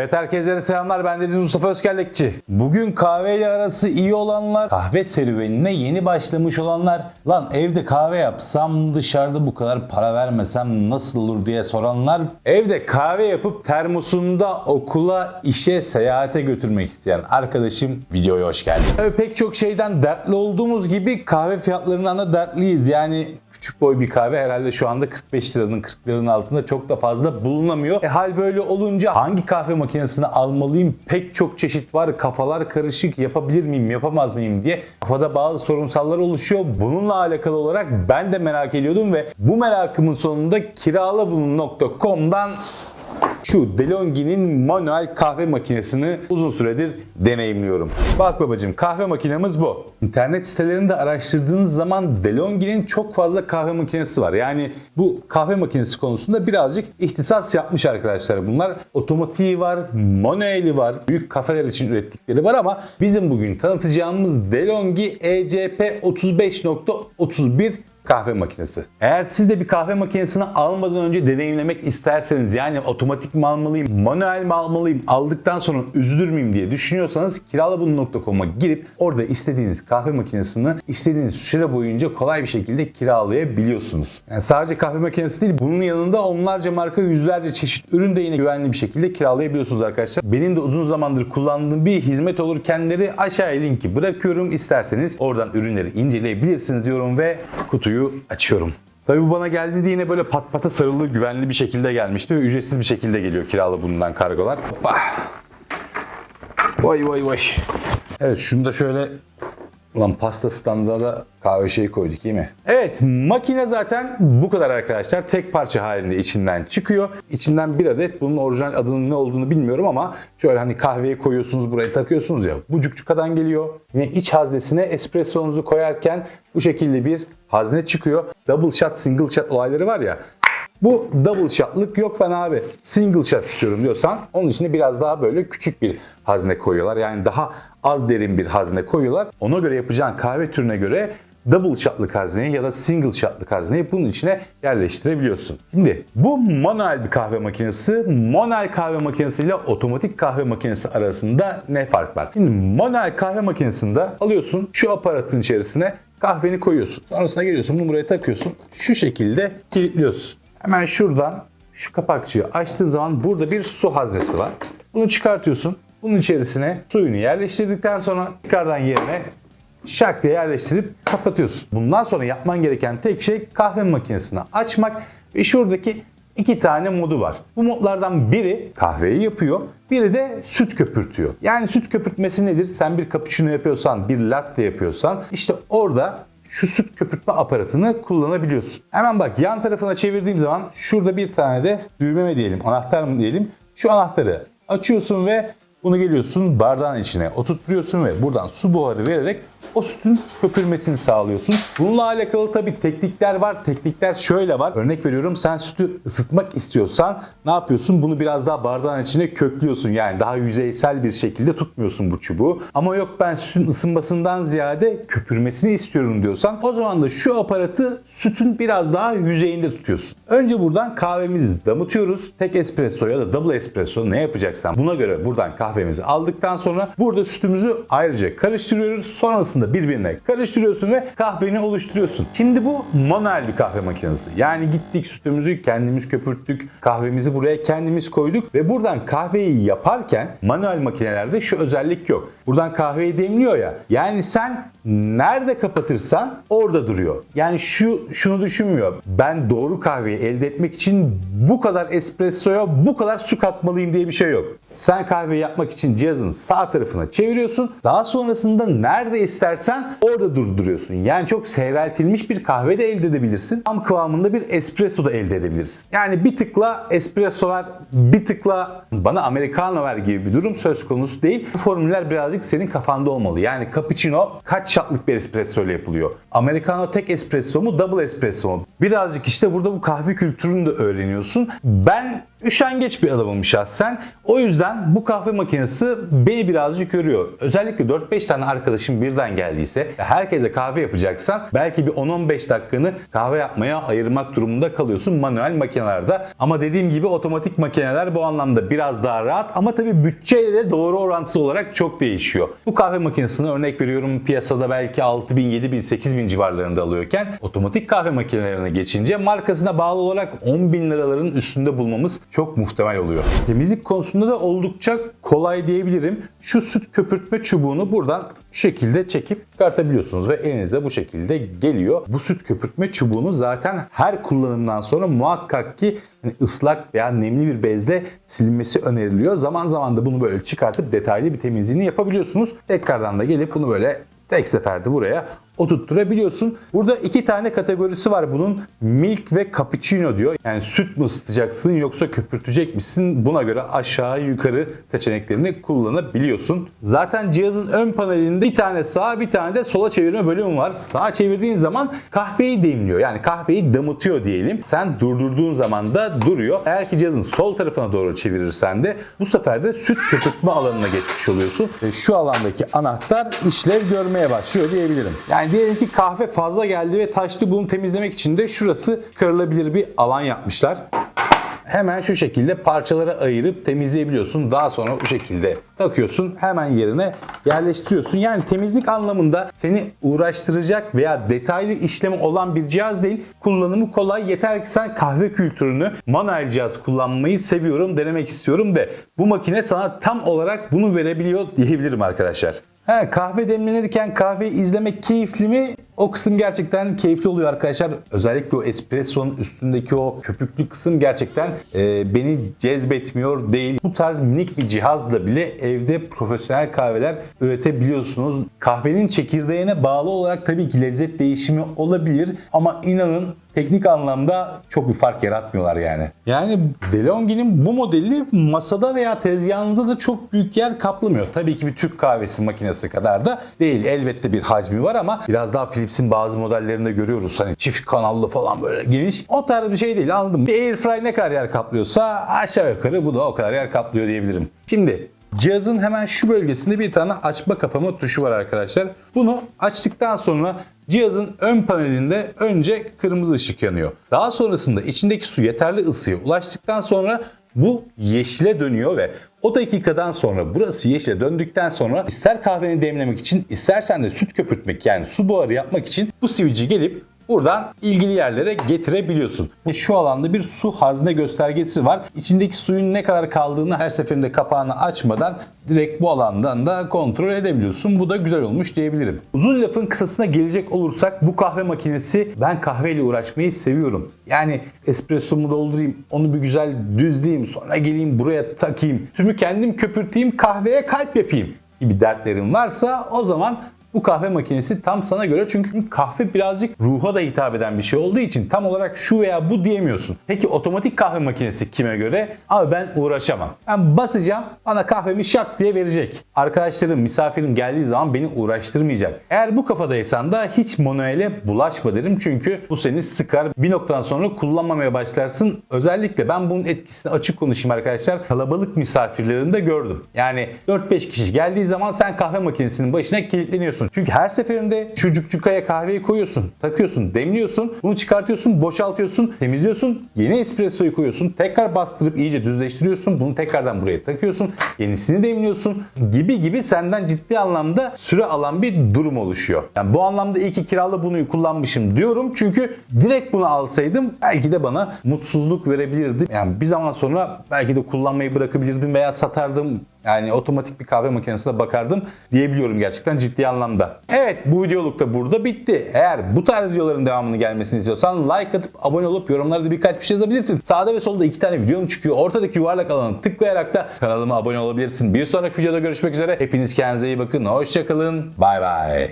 Evet herkese selamlar ben Deniz Mustafa Özkerlekçi. Bugün kahveyle arası iyi olanlar, kahve serüvenine yeni başlamış olanlar, lan evde kahve yapsam dışarıda bu kadar para vermesem nasıl olur diye soranlar, evde kahve yapıp termosunda okula, işe, seyahate götürmek isteyen arkadaşım videoya hoş geldin. Tabii pek çok şeyden dertli olduğumuz gibi kahve fiyatlarından da dertliyiz. Yani küçük boy bir kahve herhalde şu anda 45 liranın 40 liranın altında çok da fazla bulunamıyor. E hal böyle olunca hangi kahve makinesini almalıyım? Pek çok çeşit var. Kafalar karışık. Yapabilir miyim, yapamaz mıyım diye kafada bazı sorunsallar oluşuyor. Bununla alakalı olarak ben de merak ediyordum ve bu merakımın sonunda kiralabunun.com'dan şu DeLonghi'nin manuel kahve makinesini uzun süredir deneyimliyorum. Bak babacığım kahve makinemiz bu. İnternet sitelerinde araştırdığınız zaman DeLonghi'nin çok fazla kahve makinesi var. Yani bu kahve makinesi konusunda birazcık ihtisas yapmış arkadaşlar bunlar. Otomatiği var, manueli var, büyük kafeler için ürettikleri var ama bizim bugün tanıtacağımız DeLonghi ECP 35.31 kahve makinesi. Eğer siz de bir kahve makinesini almadan önce deneyimlemek isterseniz yani otomatik mi almalıyım, manuel mi almalıyım, aldıktan sonra üzülür müyüm diye düşünüyorsanız kiralabunu.com'a girip orada istediğiniz kahve makinesini istediğiniz süre boyunca kolay bir şekilde kiralayabiliyorsunuz. Yani sadece kahve makinesi değil bunun yanında onlarca marka yüzlerce çeşit ürün de yine güvenli bir şekilde kiralayabiliyorsunuz arkadaşlar. Benim de uzun zamandır kullandığım bir hizmet olur kendileri aşağıya linki bırakıyorum. İsterseniz oradan ürünleri inceleyebilirsiniz diyorum ve kutuyu açıyorum. Tabii bu bana geldiğinde yine böyle pat pata sarılı güvenli bir şekilde gelmişti ücretsiz bir şekilde geliyor kiralı bundan kargolar. Hoppa. Vay vay vay. Evet şunu da şöyle Ulan pasta standına da kahve şeyi koyduk iyi mi? Evet makine zaten bu kadar arkadaşlar. Tek parça halinde içinden çıkıyor. İçinden bir adet bunun orijinal adının ne olduğunu bilmiyorum ama şöyle hani kahveyi koyuyorsunuz buraya takıyorsunuz ya. Bu cukçukadan geliyor. Ve iç haznesine espressonuzu koyarken bu şekilde bir hazne çıkıyor. Double shot single shot olayları var ya. Bu double shot'lık yok ben abi single shot istiyorum diyorsan onun içine biraz daha böyle küçük bir hazne koyuyorlar. Yani daha az derin bir hazne koyuyorlar. Ona göre yapacağın kahve türüne göre double shot'lık hazneyi ya da single shot'lık hazneyi bunun içine yerleştirebiliyorsun. Şimdi bu manuel bir kahve makinesi. Manuel kahve makinesi ile otomatik kahve makinesi arasında ne fark var? Şimdi manuel kahve makinesinde alıyorsun şu aparatın içerisine kahveni koyuyorsun. Sonrasında geliyorsun bunu buraya takıyorsun. Şu şekilde kilitliyorsun. Hemen şuradan şu kapakçığı açtığın zaman burada bir su haznesi var. Bunu çıkartıyorsun. Bunun içerisine suyunu yerleştirdikten sonra tekrardan yerine şak diye yerleştirip kapatıyorsun. Bundan sonra yapman gereken tek şey kahve makinesini açmak ve şuradaki iki tane modu var. Bu modlardan biri kahveyi yapıyor, biri de süt köpürtüyor. Yani süt köpürtmesi nedir? Sen bir cappuccino yapıyorsan, bir latte yapıyorsan işte orada şu süt köpürtme aparatını kullanabiliyorsun. Hemen bak yan tarafına çevirdiğim zaman şurada bir tane de düğme mi diyelim, anahtar mı diyelim. Şu anahtarı açıyorsun ve bunu geliyorsun bardağın içine oturtturuyorsun ve buradan su buharı vererek o sütün köpürmesini sağlıyorsun. Bununla alakalı tabii teknikler var. Teknikler şöyle var. Örnek veriyorum sen sütü ısıtmak istiyorsan ne yapıyorsun? Bunu biraz daha bardağın içine köklüyorsun. Yani daha yüzeysel bir şekilde tutmuyorsun bu çubuğu. Ama yok ben sütün ısınmasından ziyade köpürmesini istiyorum diyorsan o zaman da şu aparatı sütün biraz daha yüzeyinde tutuyorsun. Önce buradan kahvemizi damıtıyoruz. Tek espresso ya da double espresso ne yapacaksan buna göre buradan kahvemizi aldıktan sonra burada sütümüzü ayrıca karıştırıyoruz. Sonrasında birbirine karıştırıyorsun ve kahveni oluşturuyorsun. Şimdi bu manuel bir kahve makinesi. Yani gittik sütümüzü kendimiz köpürttük. Kahvemizi buraya kendimiz koyduk ve buradan kahveyi yaparken manuel makinelerde şu özellik yok. Buradan kahveyi demliyor ya. Yani sen nerede kapatırsan orada duruyor. Yani şu şunu düşünmüyor. Ben doğru kahveyi elde etmek için bu kadar espressoya bu kadar su katmalıyım diye bir şey yok. Sen kahve yapmak için cihazın sağ tarafına çeviriyorsun. Daha sonrasında nerede istersen orada durduruyorsun. Yani çok seyreltilmiş bir kahve de elde edebilirsin. Tam kıvamında bir espresso da elde edebilirsin. Yani bir tıkla espresso ver, bir tıkla bana americano ver gibi bir durum söz konusu değil. Bu formüller birazcık senin kafanda olmalı. Yani cappuccino kaç şatlık bir espresso ile yapılıyor? Americano tek espresso mu, double espresso mu? Birazcık işte burada bu kahve kültürünü de öğreniyorsun. Ben üşengeç bir adamım şahsen. O yüzden bu kahve makinesi beni birazcık görüyor. Özellikle 4-5 tane arkadaşım birden nereden geldiyse herkese kahve yapacaksan belki bir 10-15 dakikanı kahve yapmaya ayırmak durumunda kalıyorsun manuel makinelerde. Ama dediğim gibi otomatik makineler bu anlamda biraz daha rahat ama tabii bütçeyle de doğru orantısı olarak çok değişiyor. Bu kahve makinesini örnek veriyorum piyasada belki 6000, 7000, 8000 civarlarında alıyorken otomatik kahve makinelerine geçince markasına bağlı olarak 10 bin liraların üstünde bulmamız çok muhtemel oluyor. Temizlik konusunda da oldukça kolay diyebilirim. Şu süt köpürtme çubuğunu buradan şu şekilde çekip çıkartabiliyorsunuz ve elinize bu şekilde geliyor. Bu süt köpürtme çubuğunu zaten her kullanımdan sonra muhakkak ki hani ıslak veya nemli bir bezle silinmesi öneriliyor. Zaman zaman da bunu böyle çıkartıp detaylı bir temizliğini yapabiliyorsunuz. Tekrardan da gelip bunu böyle tek seferde buraya oturtturabiliyorsun. Burada iki tane kategorisi var bunun. Milk ve cappuccino diyor. Yani süt mü ısıtacaksın yoksa köpürtecek misin? Buna göre aşağı yukarı seçeneklerini kullanabiliyorsun. Zaten cihazın ön panelinde bir tane sağa bir tane de sola çevirme bölümü var. Sağa çevirdiğin zaman kahveyi demliyor. Yani kahveyi damıtıyor diyelim. Sen durdurduğun zaman da duruyor. Eğer ki cihazın sol tarafına doğru çevirirsen de bu sefer de süt köpürtme alanına geçmiş oluyorsun. Şu alandaki anahtar işlev görmeye başlıyor diyebilirim. Yani diyelim ki kahve fazla geldi ve taştı bunu temizlemek için de şurası kırılabilir bir alan yapmışlar. Hemen şu şekilde parçalara ayırıp temizleyebiliyorsun. Daha sonra bu şekilde takıyorsun. Hemen yerine yerleştiriyorsun. Yani temizlik anlamında seni uğraştıracak veya detaylı işlemi olan bir cihaz değil. Kullanımı kolay. Yeter ki sen kahve kültürünü manuel cihaz kullanmayı seviyorum, denemek istiyorum de bu makine sana tam olarak bunu verebiliyor diyebilirim arkadaşlar. He, kahve demlenirken kahveyi izlemek keyifli mi? O kısım gerçekten keyifli oluyor arkadaşlar. Özellikle o espresso'nun üstündeki o köpüklü kısım gerçekten e, beni cezbetmiyor değil. Bu tarz minik bir cihazla bile evde profesyonel kahveler üretebiliyorsunuz. Kahvenin çekirdeğine bağlı olarak tabii ki lezzet değişimi olabilir ama inanın teknik anlamda çok bir fark yaratmıyorlar yani. Yani DeLonghi'nin bu modeli masada veya tezgahınızda da çok büyük yer kaplamıyor. Tabii ki bir Türk kahvesi makinesi kadar da değil. Elbette bir hacmi var ama biraz daha Philips'in bazı modellerinde görüyoruz. Hani çift kanallı falan böyle geniş. O tarz bir şey değil anladım. Bir Airfry ne kadar yer kaplıyorsa aşağı yukarı bu da o kadar yer kaplıyor diyebilirim. Şimdi Cihazın hemen şu bölgesinde bir tane açma kapama tuşu var arkadaşlar. Bunu açtıktan sonra cihazın ön panelinde önce kırmızı ışık yanıyor. Daha sonrasında içindeki su yeterli ısıya ulaştıktan sonra bu yeşile dönüyor ve o dakikadan sonra burası yeşile döndükten sonra ister kahveni demlemek için istersen de süt köpürtmek yani su buharı yapmak için bu sivici gelip Buradan ilgili yerlere getirebiliyorsun. Ve şu alanda bir su hazne göstergesi var. İçindeki suyun ne kadar kaldığını her seferinde kapağını açmadan direkt bu alandan da kontrol edebiliyorsun. Bu da güzel olmuş diyebilirim. Uzun lafın kısasına gelecek olursak bu kahve makinesi ben kahveyle uğraşmayı seviyorum. Yani espressomu doldurayım, onu bir güzel düzleyeyim, sonra geleyim buraya takayım, tümü kendim köpürteyim, kahveye kalp yapayım gibi dertlerim varsa o zaman bu kahve makinesi tam sana göre çünkü kahve birazcık ruha da hitap eden bir şey olduğu için tam olarak şu veya bu diyemiyorsun. Peki otomatik kahve makinesi kime göre? Abi ben uğraşamam. Ben basacağım bana kahvemi şak diye verecek. Arkadaşlarım, misafirim geldiği zaman beni uğraştırmayacak. Eğer bu kafadaysan da hiç manuele bulaşma derim çünkü bu seni sıkar. Bir noktadan sonra kullanmamaya başlarsın. Özellikle ben bunun etkisini açık konuşayım arkadaşlar. Kalabalık misafirlerinde gördüm. Yani 4-5 kişi geldiği zaman sen kahve makinesinin başına kilitleniyorsun. Çünkü her seferinde şu cukcukaya kahveyi koyuyorsun, takıyorsun, demliyorsun, bunu çıkartıyorsun, boşaltıyorsun, temizliyorsun, yeni espressoyu koyuyorsun, tekrar bastırıp iyice düzleştiriyorsun, bunu tekrardan buraya takıyorsun, yenisini demliyorsun gibi gibi senden ciddi anlamda süre alan bir durum oluşuyor. Yani bu anlamda iyi ki kiralı bunu kullanmışım diyorum. Çünkü direkt bunu alsaydım belki de bana mutsuzluk verebilirdi. Yani bir zaman sonra belki de kullanmayı bırakabilirdim veya satardım yani otomatik bir kahve makinesine bakardım diyebiliyorum gerçekten ciddi anlamda. Evet bu videoluk da burada bitti. Eğer bu tarz videoların devamını gelmesini istiyorsan like atıp abone olup yorumlarda birkaç bir şey yazabilirsin. Sağda ve solda iki tane videom çıkıyor. Ortadaki yuvarlak alanı tıklayarak da kanalıma abone olabilirsin. Bir sonraki videoda görüşmek üzere. Hepiniz kendinize iyi bakın. Hoşçakalın. Bay bay.